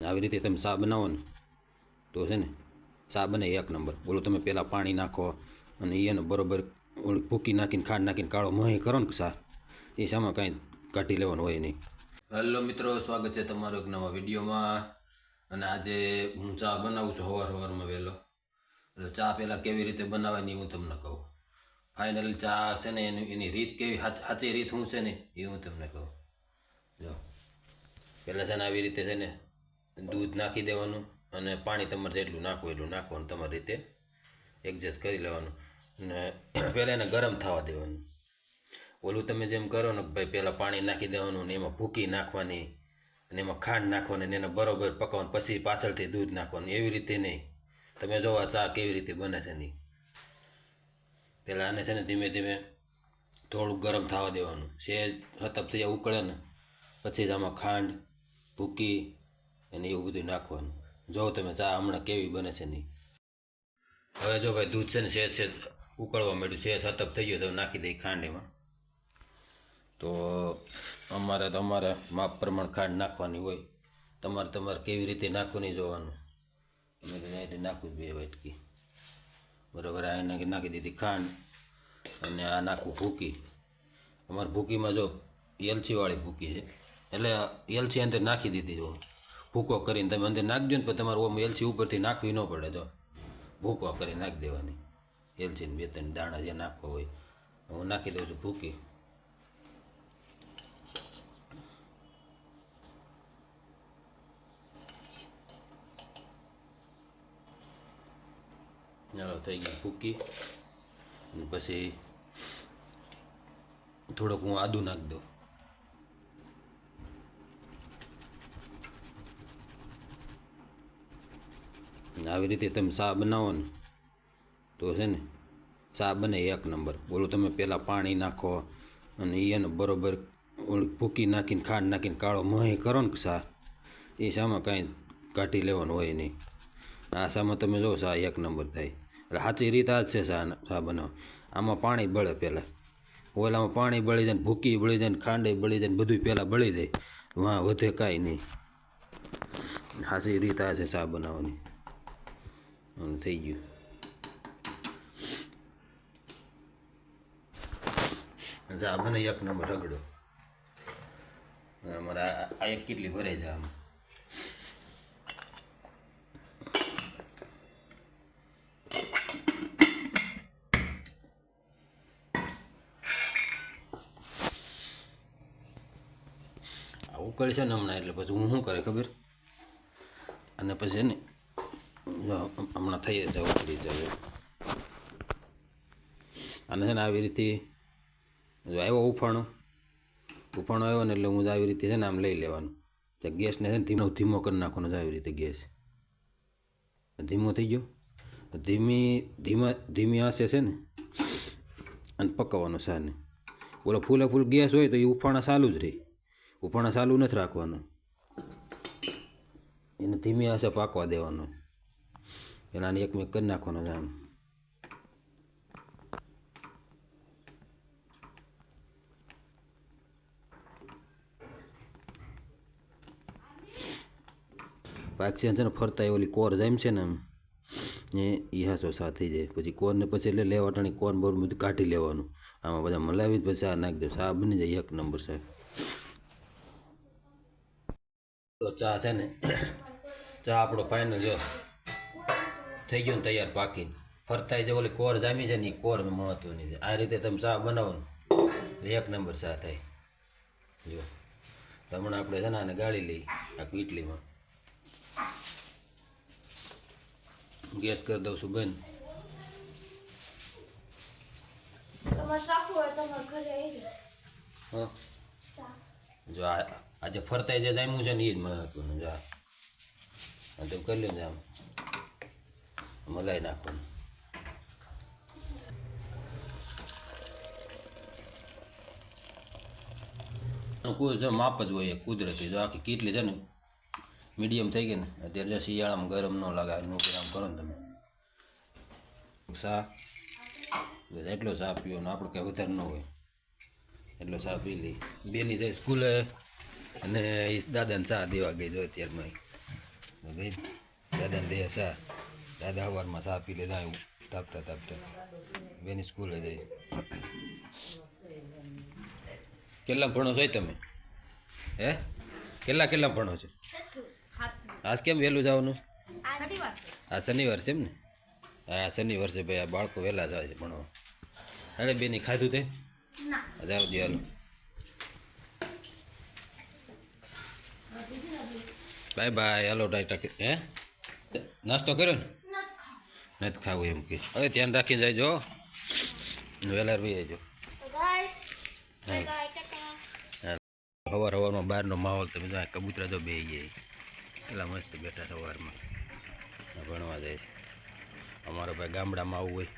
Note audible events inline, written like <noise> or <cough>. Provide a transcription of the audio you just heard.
આવી રીતે તમે સા બનાવો ને, તો છે ને ચા બને એક નંબર. બોલો તમે પહેલાં પાણી નાખો અને એને બરોબર ભૂકી નાખીને, ખાંડ નાખીને કાળો મહી કરો ને ચા એ સામાં કાંઈ કાઢી લેવાનું હોય નહીં. હેલો મિત્રો, સ્વાગત છે તમારો એક નવા વિડીયોમાં. અને આજે હું ચા બનાવું છું સવાર સવારમાં વહેલો. એટલે ચા પહેલાં કેવી રીતે બનાવવાની હું તમને કહું. ફાઇનલ ચા છે ને, એની એની રીત કેવી સાચી રીત શું છે ને, એ હું તમને કહું. જો. પહેલાં છે ને, આવી રીતે છે ને દૂધ નાખી દેવાનું અને પાણી તમારે જેટલું નાખવું એટલું નાખવાનું, તમારી રીતે એડજસ્ટ કરી લેવાનું. અને <clears throat> પહેલાં એને ગરમ થવા દેવાનું. ઓલું તમે જેમ કરો ને ભાઈ પહેલાં પાણી નાખી દેવાનું ને એમાં ભૂકી નાખવાની અને એમાં ખાંડ નાખવાની ને એને બરોબર પકાવવાનું પછી પાછળથી દૂધ નાખવાનું. એવી રીતે નહીં. તમે જો આ ચા કેવી રીતે બને છે નહીં પહેલાં આને છે ને ધીમે ધીમે થોડુંક ગરમ થવા દેવાનું. સેજ હતપ થઈ ઉકળે ને પછી જ આમાં ખાંડ, ભૂકી અને એવું બધું નાખવાનું. જો તમે ચા હમણાં કેવી બને છે નહીં હવે જો ભાઈ દૂધ છે ને સેજ સેજ ઉકળવા માંડ્યું, સેજ હતપ થઈ ગયો તો નાખી દઈ ખાંડ એમાં તો અમારે તો અમારે માપ પ્રમાણ ખાંડ નાખવાની હોય. તમારે તમારે કેવી રીતે નાખવાની જોવાનું. અમે તો નાખવું જ બે વાટકી. બરાબર, આ નાખી નાખી દીધી ખાંડ અને આ નાખવું ભૂકી. અમારે ભૂકીમાં જો એલચીવાળી ભૂકી છે. એટલે એલચી અંદર નાખી દીધી જો. ભૂકો કરીને તમે અંદર નાખજો ને પછી તમારે ઓમ એલચી ઉપરથી નાખવી ન પડે જો ભૂકો કરી નાખી દેવાની. એલચીને બે ત્રણ દાણા જે નાખવા હોય. હું નાખી દઉં છું ભૂકી. ચાલો થઈ ગઈ ભૂકી. પછી થોડોક હું આદુ નાખી દઉં. આવી રીતે તમે ચા બનાવો ને તો છે ને ચા બને એક નંબર. બોલો તમે પહેલાં પાણી નાખો અને એને બરોબર ભૂકી નાખીને, ખાંડ નાખીને કાળો મહી કરો ને ચા એ શામાં કાંઈ કાઢી લેવાનું હોય નહીં. આ શામાં તમે જો ચા એક નંબર થાય. એટલે સાચી રીત આ જ છે ચા ચા બનાવો આમાં પાણી બળે પહેલાં. ઓલામાં પાણી બળી જાય ભૂકી બળી જાય ખાંડે બળી જાય બધું પહેલાં બળી જાય. વાં વધે કાંઈ નહીં. સાચી રીત આ છે ચા બનાવવાની. થઈ ગયું જા મને એક નંબર રગડો. અમારા આ એક કેટલી ભરાઈ જાય આમ. ઉકળશે ઉકળ ને હમણાં, એટલે પછી હું શું કરે ખબર? અને પછી ને હમણાં થઈ જ જાય ઉકળી અને છે ને આવી રીતે જો આવ્યો ઉફાણો ઉફાણો આવ્યો ને એટલે હું આવી રીતે છે ને આમ લઈ લેવાનું. તો ગેસને છે ને ધીમો ધીમો કરી નાખવાનો છે આવી રીતે ગેસ. ધીમો થઈ ગયો. ધીમી, ધીમા, ધીમી આંસે છે ને અને પકાવવાનો સાને ઓલો ફૂલે ફૂલ ગેસ હોય તો એ ઉફાણા ચાલુ જ રહે. ઉફાણા ચાલુ નથી રાખવાનું. એને ધીમી આંસે પાકવા દેવાનો. એના એક મેક કરી નાખવાનો આમ પાકશે છે ને ફરતા ઓલી કોર જેમ છે ને આમ એ ઈ હાસો થઈ જાય પછી કોરને પછી એટલે લેવાટાણી કોર બોર બધું કાઢી લેવાનું આમાં બધા મલાવી પછી ચા નાખી દો ચા બની જાય એક નંબર સાહેબ તો ચા છે ને ચા આપણો ફાઇનલ જો થઈ ગયું ને તૈયાર પાકીને. ફરતા જે ઓલી કોર જામી છે ને એ કોર મહત્વની છે. આ રીતે તમે ચા બનાવો ને એક નંબર ચા થાય. જો. હમણાં આપણે છે ને આને ગાળી લઈ આખું ઇટલીમાં ગેસ કરી દઉં છું બેન જો આ આજે ફરતા જે જામ્યું છે ને એ જ મહત્વનું જા આ. તો કરી લે આમ. મલાઈ નાખવાનું કોઈ જો માપ જ હોય કુદરતી જો આખી કેટલી છે ને મીડિયમ થઈ ગઈ ને અત્યારે જો શિયાળામાં ગરમ ન લાગે નું આમ કરો ને તમે સા એટલો ચા પીવો ને આપણે કંઈ વધારે ન હોય એટલો ચા પી લઈ બેની જાય સ્કૂલે અને દાદાને ચા દેવા ગઈ જો અત્યારમાં ગઈ દાદાને દે સા દાદા સવારમાં સા પી લેતા એવું તાપતા તાપતા. બેની સ્કૂલે જઈ કેટલા ભણો છો તમે? હે? કેટલા કેટલા ભણો છો? આજ કેમ વહેલું જવાનું? આ શનિવાર છે એમ ને? હા શનિવાર છે ભાઈ આ બાળકો વહેલા જાય છે ભણવા. અરે બેની ખાધું તે? જાવ દે હાલો. બાય બાય હાલો ટાટા હે? નાસ્તો કર્યો ને? નથી ખાવું એમ કે. હવે ધ્યાન રાખીને જજો વહેલા રહી જજો સવાર સવારમાં બહારનો માહોલ તમે જો કબૂતરા તો બે જાય. એટલા મસ્ત બેઠા સવારમાં ભણવા જાય છે. અમારો ભાઈ ગામડામાં આવું હોય.